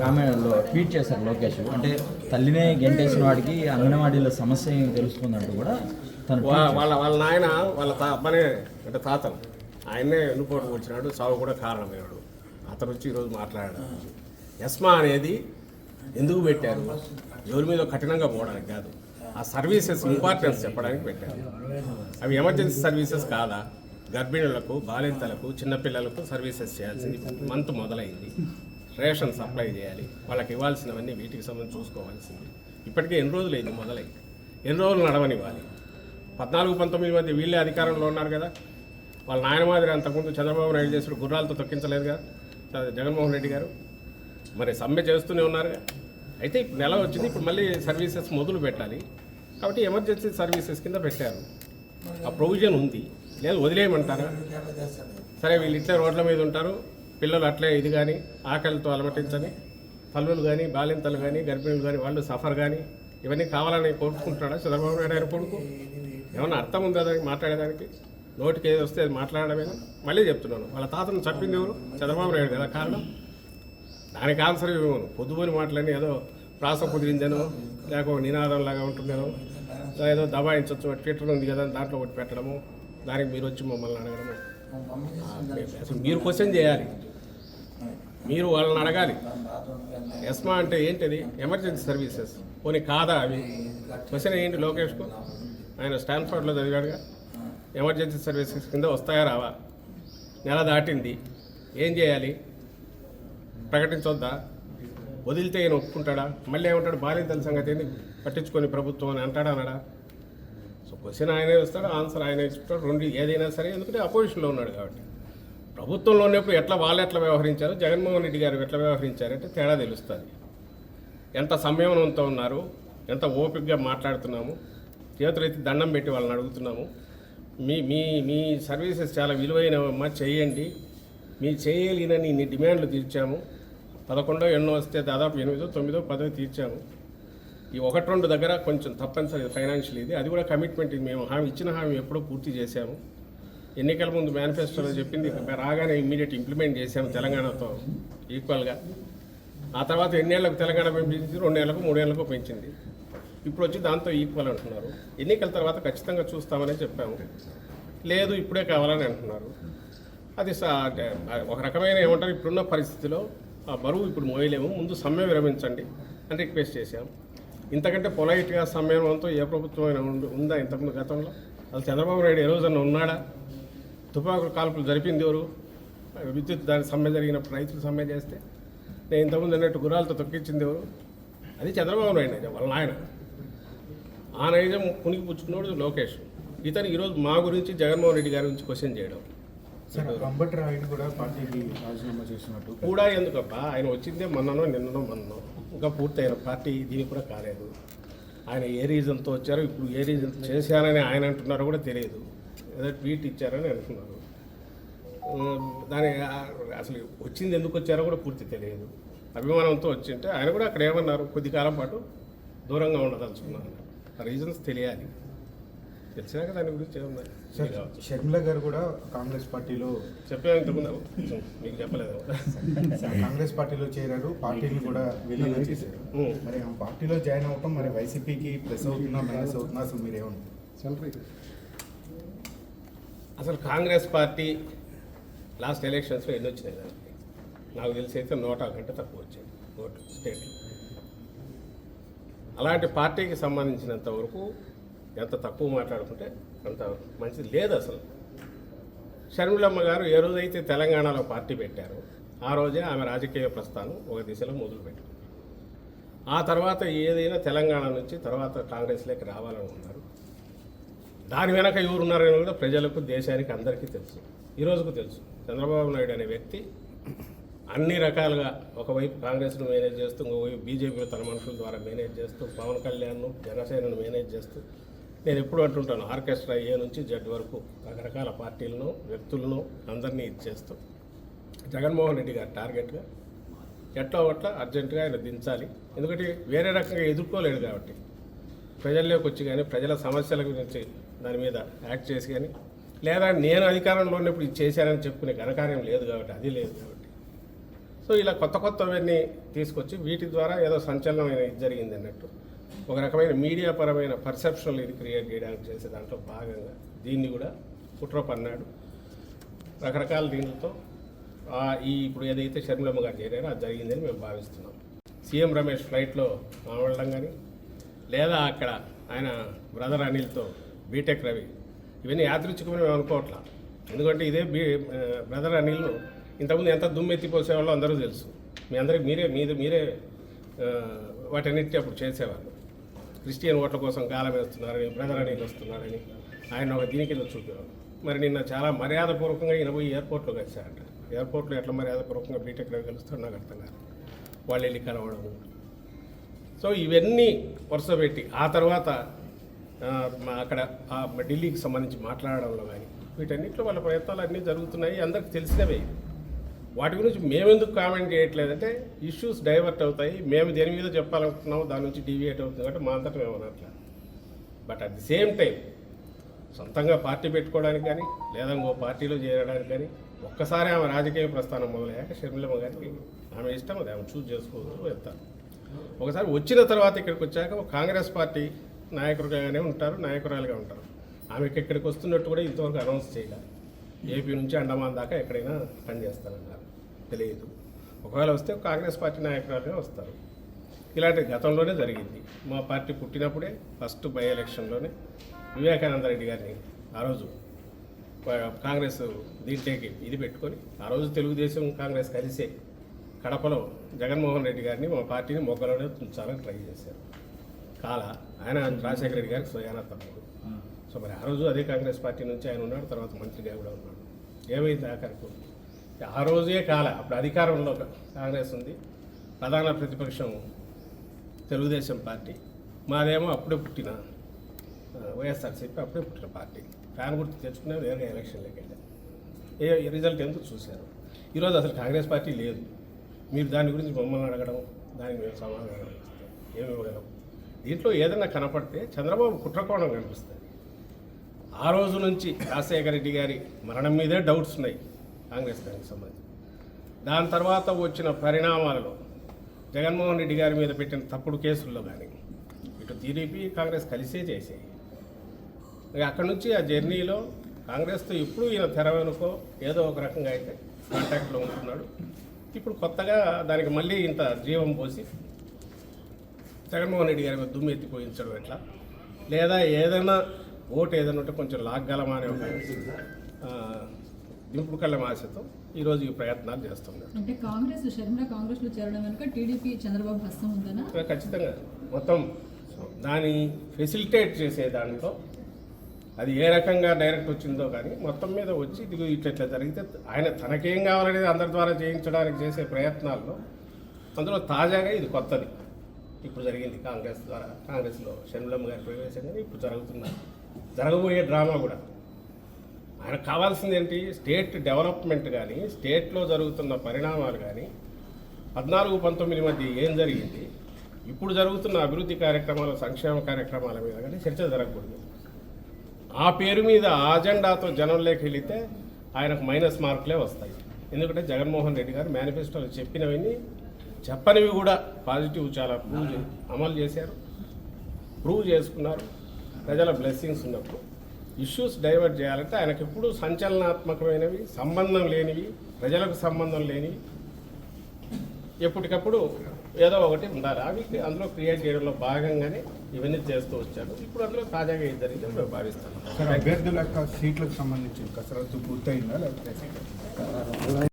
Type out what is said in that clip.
కామెంట్లో ట్వీట్ చేశారు లోకేష్. అంటే తల్లినే గెంటేసిన వాడికి అంగన్వాడీల సమస్య ఏమి తెలుస్తుందంటూ కూడా తను వాళ్ళ వాళ్ళ నాయన వాళ్ళ తా అబ్బనే అంటే తాతను ఆయన్నే ఎన్నుకోవడం వచ్చినాడు సాగు కూడా కారణమయ్యాడు. అతను వచ్చి ఈరోజు మాట్లాడాడు. ఎస్మా అనేది ఎందుకు పెట్టారు? ఎవరి మీద కఠినంగా పోవడానికి కాదు. ఆ సర్వీసెస్ ఇంపార్టెన్స్ చెప్పడానికి పెట్టారు. అవి ఎమర్జెన్సీ సర్వీసెస్ కాదా? గర్భిణులకు బాలింతలకు చిన్నపిల్లలకు సర్వీసెస్ చేయాల్సింది మంత్ మొదలైంది. రేషన్ సప్లై చేయాలి. వాళ్ళకి ఇవ్వాల్సినవన్నీ వీటికి సంబంధించి చూసుకోవాల్సింది. ఇప్పటికే ఎన్ని రోజులు అయింది మొదలై ఎన్ని రోజులు నడవనివ్వాలి? పద్నాలుగు పంతొమ్మిది మధ్య వీళ్ళే అధికారంలో ఉన్నారు కదా. వాళ్ళ నాయన మాదిరి అంతకుముందు చంద్రబాబు నాయుడు చేసిన గుర్రాలతో తొక్కించలేదు కదా. జగన్మోహన్ రెడ్డి గారు. మరి సమ్మె చేస్తూనే ఉన్నారుగా అయితే ఇప్పుడు నెల వచ్చింది ఇప్పుడు మళ్ళీ సర్వీసెస్ మొదలు పెట్టాలి. కాబట్టి ఎమర్జెన్సీ సర్వీసెస్ కింద పెట్టారు. ఆ ప్రొవిజన్ ఉంది. లేదు వదిలేయమంటారా? సరే వీళ్ళు ఇట్లే రోడ్ల మీద ఉంటారు. పిల్లలు అట్లే ఇది కానీ ఆకలితో అలమటించని తల్లులు కానీ బాలింతలు కానీ గర్భిణులు కానీ వాళ్ళు సఫర్ కానీ ఇవన్నీ కావాలని కోరుకుంటున్నాడా చంద్రబాబు నాయుడు గారి కొడుకు? ఏమన్నా అర్థం ఉందా దానికి మాట్లాడేదానికి? నోటికి ఏది వస్తే అది మాట్లాడమేనా మళ్ళీ చెప్తున్నాను. వాళ్ళ తాతను చెప్పింది ఎవరు? చంద్రబాబు నాయుడు కదా. కారణం? దానికి ఆన్సర్ ఇవ్వను. పొద్దుపోని మాటలని ఏదో ప్రాస కుదిరిందనో లేక ఒక నినాదం లాగా ఉంటుందేనో ఏదో దబాయించవచ్చు ట్విట్టర్ ఉంది కదా దాంట్లో ఒకటి పెట్టడము దానికి మీరు వచ్చి మమ్మల్ని అడగడము. అసలు మీరు క్వశ్చన్ చేయాలి. మీరు వాళ్ళని అడగాలి. ఎస్మా అంటే ఏంటిది? ఎమర్జెన్సీ సర్వీసెస్ పోనీ కాదా అవి? క్వశ్చన్ ఏంటి లోకేష్కు? ఆయన స్టాన్ఫర్డ్లో చదివాడుగా? ఎమర్జెన్సీ సర్వీసెస్ కింద వస్తాయా రావా? నెల దాటింది. ఏం చేయాలి? ప్రకటించొద్దా? వదిలితే ఈయన ఒప్పుకుంటాడా? మళ్ళీ ఏమంటాడు? బాలింతల సంగతి ఏంది? పట్టించుకొని ప్రభుత్వం అని అంటాడా అనడా సో క్వశ్చన్ ఆయనే వస్తాడు ఆన్సర్ ఆయనే ఇస్తాడు రెండు ఏదైనా సరే ఎందుకంటే అపోజిషన్లో ఉన్నాడు కాబట్టి. ప్రభుత్వంలో ఉన్నప్పుడు ఎట్లా వాళ్ళు ఎట్లా వ్యవహరించారు? జగన్మోహన్ రెడ్డి గారు ఎట్లా వ్యవహరించారంటే తేడా తెలుస్తుంది. ఎంత సంయమనంతో ఉన్నారు ఎంత ఓపికగా మాట్లాడుతున్నాము చేతులైతే దండం పెట్టి వాళ్ళని అడుగుతున్నాము. మీ మీ మీ సర్వీసెస్ చాలా విలువైనవమ్మా చేయండి. మీ చేయలేనని ఇన్ని డిమాండ్లు తీర్చాము. పదకొండో ఎన్నో వస్తే దాదాపు ఎనిమిదో తొమ్మిదో పదో తీర్చాము. ఈ ఒకటి రెండు దగ్గర కొంచెం తప్పనిసరి ఫైనాన్షియల్ ఇది. అది కూడా కమిట్మెంట్ మేము హామీ ఇచ్చిన హామీ ఎప్పుడో పూర్తి చేశాము. ఎన్నికల ముందు మేనిఫెస్టోలో చెప్పింది రాగానే ఇమ్మీడియట్ ఇంప్లిమెంట్ చేశాము తెలంగాణతో ఈక్వల్గా ఆ తర్వాత ఎన్నేళ్ళకు తెలంగాణ పెంచింది? రెండేళ్ళకు మూడేళ్ళకు పెంచింది. ఇప్పుడు వచ్చి దాంతో ఈక్వల్ అంటున్నారు. ఎన్నికల తర్వాత ఖచ్చితంగా చూస్తామని చెప్పాము. లేదు ఇప్పుడే కావాలని అంటున్నారు. అది ఒక రకమైన ఏమంటారు ఇప్పుడున్న పరిస్థితిలో ఆ బరువు ఇప్పుడు మోయలేము. ముందు సమ్మె విరమించండి అని రిక్వెస్ట్ చేశాం. ఇంతకంటే పొలైట్గా సమ్మేళనంతో ఏ ప్రభుత్వం అయినా ఉందా ఇంతకుముందు గతంలో? అసలు చంద్రబాబు నాయుడు ఏ రోజన్నా ఉన్నాడా? తుపాకుల కాల్పులు జరిపింది ఎవరు? విద్యుత్ దాని సమ్మె జరిగినప్పుడు రైతులు సమ్మె చేస్తే. నేను ఇంతకుముందు అన్నట్టు గుర్రాలతో తొక్కించింది ఎవరు? అది చంద్రబాబు నాయుడు వాళ్ళ ఆయన ఆ నైజం కునికి పుచ్చుకున్నాడు లోకేష్. ఇతను ఈరోజు మా గురించి జగన్మోహన్ రెడ్డి గారి గురించి క్వశ్చన్ చేయడం. సార్ అంబటి రాయుడు కూడా పార్టీకి రాజీనామా చేసినట్టు. కూడా ఎందుకబ్బా? ఆయన వచ్చిందే మొన్ననో నిన్ననో మొన్ననో. ఇంకా పూర్తయిన పార్టీ దీనికి కూడా కాలేదు. ఆయన ఏ రీజన్తో వచ్చారో ఇప్పుడు ఏ రీజన్ చేశారని ఆయన అంటున్నారో కూడా తెలియదు. ఏదో ట్వీట్ ఇచ్చారని అంటున్నారు ఉమ్, దాని అసలు వచ్చింది ఎందుకు వచ్చారో కూడా పూర్తి తెలియదు. అభిమానంతో వచ్చింటే ఆయన కూడా అక్కడ ఏమన్నారు? కొద్ది కాలం పాటు దూరంగా ఉండదలుచుకున్నారు ఆ రీజన్స్ తెలియాలి. తెలిసినాక దాని గురించి ఏమన్నా సార్ షర్మిల గారు కూడా కాంగ్రెస్ పార్టీలో చెప్పాను ఇంతకుముందు. మీకు చెప్పలేదు. కాంగ్రెస్ పార్టీలో చేరారు. పార్టీని కూడా వచ్చేసారు ఉమ్. మరి ఆ పార్టీలో జాయిన్ అవటం మరి వైసీపీకి ప్లస్ అవుతుందా మైనస్ అవుతుందా అసలు మీరేమంటారు? అసలు కాంగ్రెస్ పార్టీ లాస్ట్ ఎలక్షన్స్లో ఎన్ని వచ్చినాయి దానికి? నాకు తెలిసి అయితే నూట కంటే తక్కువ వచ్చింది ఓటు స్టేట్లో అలాంటి పార్టీకి సంబంధించినంత వరకు ఎంత తక్కువ మాట్లాడుకుంటే అంత మంచిది లేదు అసలు. షర్మిలమ్మ గారు ఏ రోజైతే తెలంగాణలో పార్టీ పెట్టారో ఆ రోజే ఆమె రాజకీయ ప్రస్థానం ఒక దిశలో మొదలుపెట్టింది. ఆ తర్వాత ఏదైనా తెలంగాణ నుంచి తర్వాత కాంగ్రెస్లోకి రావాలని ఉన్నారు. దాని వెనక ఎవరున్నారని కూడా ప్రజలకు దేశానికి అందరికీ తెలుసు. ఈ రోజుకు తెలుసు. చంద్రబాబు నాయుడు అనే వ్యక్తి అన్ని రకాలుగా ఒకవైపు కాంగ్రెస్ను మేనేజ్ చేస్తూ ఇంకోవైపు బీజేపీలో తన మనుషుల ద్వారా మేనేజ్ చేస్తూ పవన్ కళ్యాణ్ను జనసేనను మేనేజ్ చేస్తూ నేను ఎప్పుడు అంటుంటాను ఆర్కెస్ట్రా ఏ నుంచి జడ్ వరకు రకరకాల పార్టీలను వ్యక్తులను అందరినీ ఇచ్చేస్తూ జగన్మోహన్ రెడ్డి గారు టార్గెట్గా ఎట్లా ఒట్లా అర్జెంటుగా ఆయన దించాలి. ఎందుకంటే వేరే రకంగా ఎదుర్కోలేడు కాబట్టి. ప్రజల్లోకి వచ్చి కానీ ప్రజల సమస్యల గురించి దాని మీద యాక్ట్ చేసి కానీ లేదా నేను అధికారంలో ఉన్నప్పుడు ఇది చేశానని చెప్పుకునే ఘనకార్యం లేదు కాబట్టి అది లేదు కాబట్టి. సో ఇలా కొత్త కొత్తవన్నీ తీసుకొచ్చి వీటి ద్వారా ఏదో సంచలనమైన ఇది జరిగింది అన్నట్టు. ఒక రకమైన మీడియా పరమైన పర్సెప్షన్లు ఇది క్రియేట్ చేయడానికి చేసే దాంట్లో భాగంగా దీన్ని కూడా కుట్ర పన్నాడు రకరకాల దీనితో ఈ ఇప్పుడు ఏదైతే షర్మిలమ్మ గారు చేరారో అది జరిగిందని మేము భావిస్తున్నాం. సీఎం రమేష్ ఫ్లైట్లో మాట్లాడడం కానీ లేదా అక్కడ ఆయన బ్రదర్ అనిల్తో బీటెక్ రవి ఇవన్నీ యాదృచ్ఛికమని మేము అనుకోవట్లా. ఎందుకంటే ఇదే బీ బ్రదర్ అనిల్ ఇంతకుముందు ఎంత దుమ్మెత్తిపోసేవాళ్ళో అందరూ తెలుసు. మీ అందరికి మీరే మీది మీరే వాటన్నిటి అప్పుడు చేసేవాళ్ళు. క్రిస్టియన్ ఓట్ల కోసం గాలం వేస్తున్నారని బ్రదర్ అనిల్ వస్తున్నారని ఆయన ఒక దీని కింద చూపేవారు మరి నిన్న చాలా మర్యాదపూర్వకంగా ఈయన పోయి ఎయిర్పోర్ట్లో కలిశారంట. ఎయిర్పోర్ట్లో ఎట్లా మర్యాదపూర్వకంగా బీటెక్ రవి కలుస్తాడు నాకు అర్థం కాదు. వాళ్ళు వెళ్ళి కలవడము. సో ఇవన్నీ వరుస పెట్టి ఆ తర్వాత అక్కడ ఢిల్లీకి సంబంధించి మాట్లాడడంలో కానీ వీటన్నిటిలో వాళ్ళ ప్రయత్నాలు అన్నీ జరుగుతున్నాయి అందరికి తెలిసినవే. వాటి గురించి మేమెందుకు కామెంట్ చేయట్లేదంటే ఇష్యూస్ డైవర్ట్ అవుతాయి. మేము దేని మీద చెప్పాలనుకుంటున్నాము దాని నుంచి డీవియేట్ అవుతుంది కాబట్టి మా అంతటా మేము అనట్లేదు but at the same time సొంతంగా పార్టీ పెట్టుకోవడానికి కానీ లేదా ఇంకో పార్టీలో చేరడానికి కానీ ఒక్కసారి ఆమె రాజకీయ ప్రస్థానం మొదలయ్యాక షర్మిలమ్మ గారికి ఆమె ఇష్టం అది ఆమె చూస్ చేసుకోవచ్చు వెళ్తాను ఒకసారి వచ్చిన తర్వాత ఇక్కడికి వచ్చాక ఒక కాంగ్రెస్ పార్టీ నాయకులుగానే ఉంటారు నాయకురాలుగా ఉంటారు. ఆమెకి ఇక్కడికి వస్తున్నట్టు కూడా ఇంతవరకు అనౌన్స్ చేయలేదు ఏపీ నుంచి అండమాన్ దాకా ఎక్కడైనా పనిచేస్తారన్నారు తెలియదు. ఒకవేళ వస్తే కాంగ్రెస్ పార్టీ నాయకురాలుగా వస్తారు. ఇలాంటి గతంలోనే జరిగింది. మా పార్టీ పుట్టినప్పుడే ఫస్ట్ బై ఎలక్షన్లోనే వివేకానంద రెడ్డి గారిని ఆ రోజు కాంగ్రెస్ దీంట్లోకి ఇది పెట్టుకొని ఆ రోజు తెలుగుదేశం కాంగ్రెస్ కలిసే కడపలో జగన్మోహన్ రెడ్డి గారిని మా పార్టీని మొగ్గలోనే ఉంచాలని ట్రై చేశారు. కాల. ఆయన రాజశేఖర రెడ్డి గారికి స్వయాన తప్పుడు సో మరి ఆ రోజు అదే కాంగ్రెస్ పార్టీ నుంచి ఆయన ఉన్నాడు తర్వాత మంత్రిగా కూడా ఉన్నాడు. ఏమైంది ఆఖరికి ఆ రోజే కాల అప్పుడు అధికారంలో కాంగ్రెస్ ఉంది. ప్రధాన ప్రతిపక్షం తెలుగుదేశం పార్టీ. మాదేమో అప్పుడే పుట్టిన వైఎస్ఆర్సీపీ అప్పుడే పుట్టిన పార్టీ. ఫ్యాన్ గుర్తు తెచ్చుకునే వేరే ఎలక్షన్లోకి వెళ్ళాను ఏ రిజల్ట్ ఎందుకు చూశారు? ఈరోజు అసలు కాంగ్రెస్ పార్టీ లేదు. మీరు దాని గురించి మమ్మల్ని అడగడం దానికి మేము సమాధానం ఇస్తాం ఏమి ఇవ్వగలం? దీంట్లో ఏదైనా కనపడితే చంద్రబాబు కుట్రకోణం కనిపిస్తుంది ఆ రోజు నుంచి రాజశేఖర రెడ్డి గారి మరణం మీదే డౌట్స్ ఉన్నాయి కాంగ్రెస్ దానికి సంబంధించి. దాని తర్వాత వచ్చిన పరిణామాలలో జగన్మోహన్ రెడ్డి గారి మీద పెట్టిన తప్పుడు కేసుల్లో కానీ ఇటు టీడీపీ కాంగ్రెస్ కలిసే చేసాయి ఇక అక్కడ నుంచి ఆ జర్నీలో కాంగ్రెస్తో ఎప్పుడు ఈయన తెర వెనుకో ఏదో ఒక రకంగా అయితే కాంటాక్ట్లో ఉంటున్నాడు. ఇప్పుడు కొత్తగా దానికి మళ్ళీ ఇంత జీవం పోసి జగన్మోహన్ రెడ్డి గారి మీద దుమ్ము ఎత్తిపోయించడం ఎట్లా? లేదా ఏదైనా ఓటు ఏదైనా ఉంటే కొంచెం లాగ్గలమా అనే ఒక దింపుడు కళ్ళ ఆశతో ఈరోజు ఈ ప్రయత్నాలు చేస్తున్నారు అంటే కాంగ్రెస్ షర్మిల కాంగ్రెస్లో చేరడం వెనుక టీడీపీ చంద్రబాబు హస్తం ఉందనా? ఇంకా ఖచ్చితంగా. మొత్తం దాన్ని ఫెసిలిటేట్ చేసే దాంట్లో అది ఏ రకంగా డైరెక్ట్ వచ్చిందో కానీ మొత్తం మీద వచ్చి ఇది ఇట్లా జరిగితే ఆయన తనకేం కావాలనేది అందరి ద్వారా చేయించడానికి చేసే ప్రయత్నాల్లో అందులో తాజాగా ఇది కొత్తది. ఇప్పుడు జరిగింది కాంగ్రెస్ ద్వారా కాంగ్రెస్లో షణ్ములమ్మ గారి ప్రవేశం కానీ ఇప్పుడు జరుగుతున్న జరగబోయే డ్రామా కూడా. ఆయనకు కావాల్సింది ఏంటి? స్టేట్ డెవలప్మెంట్ కానీ స్టేట్లో జరుగుతున్న పరిణామాలు కానీ పద్నాలుగు పంతొమ్మిది మధ్య ఏం జరిగింది? ఇప్పుడు జరుగుతున్న అభివృద్ధి కార్యక్రమాలు సంక్షేమ కార్యక్రమాల మీద కానీ చర్చ జరగకూడదు. ఆ పేరు మీద అజెండాతో జనంలోకి వెళితే ఆయనకు మైనస్ మార్కులే వస్తాయి. ఎందుకంటే జగన్మోహన్ రెడ్డి గారు మేనిఫెస్టోలో చెప్పినవన్నీ చెప్పనివి కూడా పాజిటివ్ చాలా ప్రూవ్ అమలు చేశారు. ప్రూవ్ చేసుకున్నారు. ప్రజల బ్లెస్సింగ్స్ ఉన్నప్పుడు ఇష్యూస్ డైవర్ట్ చేయాలంటే ఆయనకు ఎప్పుడు సంచలనాత్మకమైనవి సంబంధం లేనివి ప్రజలకు సంబంధం లేనివి ఎప్పటికప్పుడు ఏదో ఒకటి ఉండాలి. అవి అందులో క్రియేట్ చేయడంలో భాగంగానే ఇవన్నీ చేస్తూ వచ్చారు ఇప్పుడు అందులో తాజాగా ఏం జరిగిందో మేము భావిస్తాం. అభ్యర్థుల సీట్లకు సంబంధించి కసరత్తు పూర్తయిందా లేకపోతే?